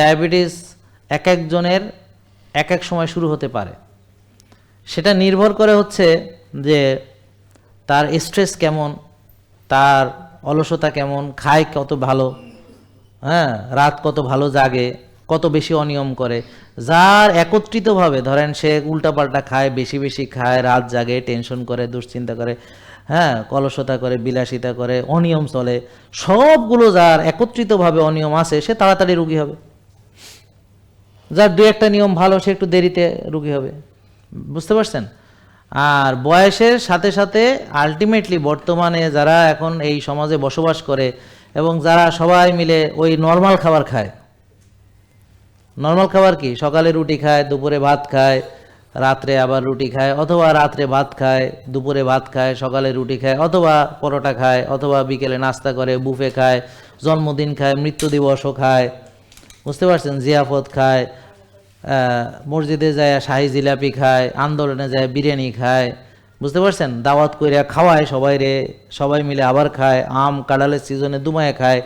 Diabetes এক একজনের এক এক সময় শুরু হতে পারে। সেটা নির্ভর করে হচ্ছে যে তার স্ট্রেস কেমন, তার অলসতা কেমন, খায় কত ভালো হ্যাঁ রাত কত ভালো জাগে, কত বেশি অনিয়ম করে। যার একত্রিতভাবে ধরেন সে উল্টাপাল্টা খায়, বেশি বেশি খায়, রাত জাগে টেনশন করে, দুশ্চিন্তা করে হ্যাঁ কলসতা করে, বিলাসিতা করে, অনিয়ম চলে, সবগুলো যার একত্রিতভাবে অনিয়ম আছে, সে তাড়াতাড়ি রুগী হবে। যার দু একটা নিয়ম ভালো, সে একটু দেরিতে রুগী হবে। বুঝতে পারছেন? আর বয়সের সাথে সাথে আলটিমেটলি বর্তমানে যারা এখন এই সমাজে বসবাস করে এবং যারা সবাই মিলে ওই নর্মাল খাবার খায়। নর্মাল খাবার কি? সকালে রুটি খায়, দুপুরে ভাত খায়, রাত্রে আবার রুটি খায়, অথবা রাত্রে ভাত খায়, দুপুরে ভাত খায়, সকালে রুটি খায়, অথবা পরোটা খায়, অথবা বিকেলে নাস্তা করে, বুফে খায়, জন্মদিন খায়, মৃত্যু দিবসও খায়। বুঝতে পারছেন? জিয়াফত খায় মসজিদে যায়, শাহি জিলাপি খায়, আন্দোলনে যায়, বিরিয়ানি খায়, বুঝতে পারছেন? দাওয়াত কইরা খাওয়ায় সবাই রে সবাই মিলে আবার খায়, আম কাঁঠালের সিজনে দুমায় খায়,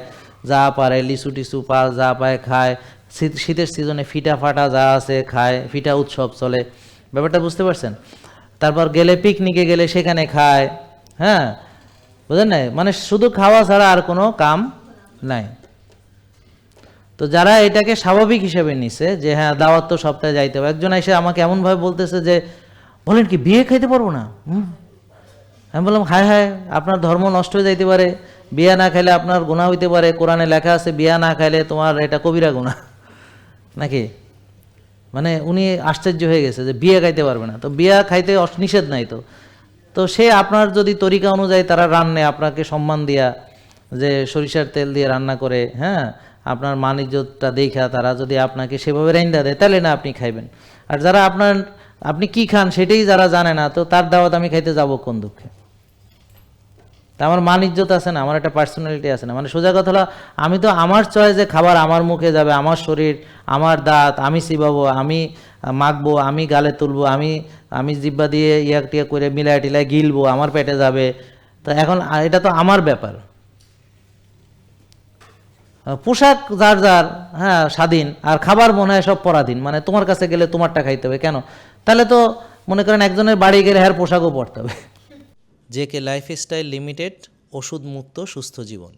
যা পারে লিচু টিচু পা যা পায় খায়, শীত, শীতের সিজনে ফিটা ফাটা যা আছে খায়, ফিটা উৎসব চলে, ব্যাপারটা বুঝতে পারছেন? তারপর গেলে পিকনিকে গেলে সেখানে খায় হ্যাঁ? বুঝলেন না মানে শুধু খাওয়া ছাড়া আর কোনো কাম নাই। তো যারা এটাকে স্বাভাবিক হিসেবে নিছে, যে হ্যাঁ দাওয়াত তো সপ্তাহে যাইতে হবে। একজন এসে আমাকে এমনভাবে বলতেছে যে, বলেন কি, বিয়ে খাইতে পারব না। আমি বললাম, হায় হায়, আপনার ধর্ম নষ্ট হয়ে যাইতে পারে। বিয়া না খাইলে আপনার গুণা হইতে পারে। কোরআনে লেখা আছে, বিয়া না খাইলে তোমার এটা কবিরা গুণা নাকি? মানে উনি আশ্চর্য হয়ে গেছে যে বিয়ে খাইতে পারবে না। তো বিয়া খাইতে নিষেধ নাই তো। তো সে আপনার যদি তরিকা অনুযায়ী তারা রান্নে, আপনাকে সম্মান দিয়া যে সরিষার তেল দিয়ে রান্না করে হ্যাঁ আপনার মানিজ্যটা দেখা, তারা যদি আপনাকে সেভাবে রেন্দা দেয়, তাহলে না আপনি খাইবেন। আর যারা আপনার, আপনি কি খান সেটাই যারা জানে না, তো তার দাওয়াত আমি খাইতে যাব কোন দুঃখে? তা আমার মান ইজ্জত আছে না, আমার একটা পার্সোনালিটি আছে না। মানে সোজা কথা হলো, আমি তো আমার চয়েসে খাবার আমার মুখে যাবে, আমার শরীর, আমার দাঁত, আমি চিবাবো আমি মাখবো, আমি গালে তুলবো, আমি আমি জিব্বা দিয়ে ইয়া টিয়া করে মিলায় টিলাই গিলবো, আমার পেটে যাবে। তো এখন এটা তো আমার ব্যাপার। পোশাক যার যার হ্যাঁ স্বাধীন, আর খাবার মনে হয় সব পরাধীন। মানে তোমার কাছে গেলে তোমারটা খাইতে হবে, কেন? তাহলে তো মনে করেন একজনের বাড়ি গেলে হ্যার পোশাকও পরতে হবে। জে কে লাইফস্টাইল লিমিটেড ওষুধ মুক্ত সুস্থ জীবন।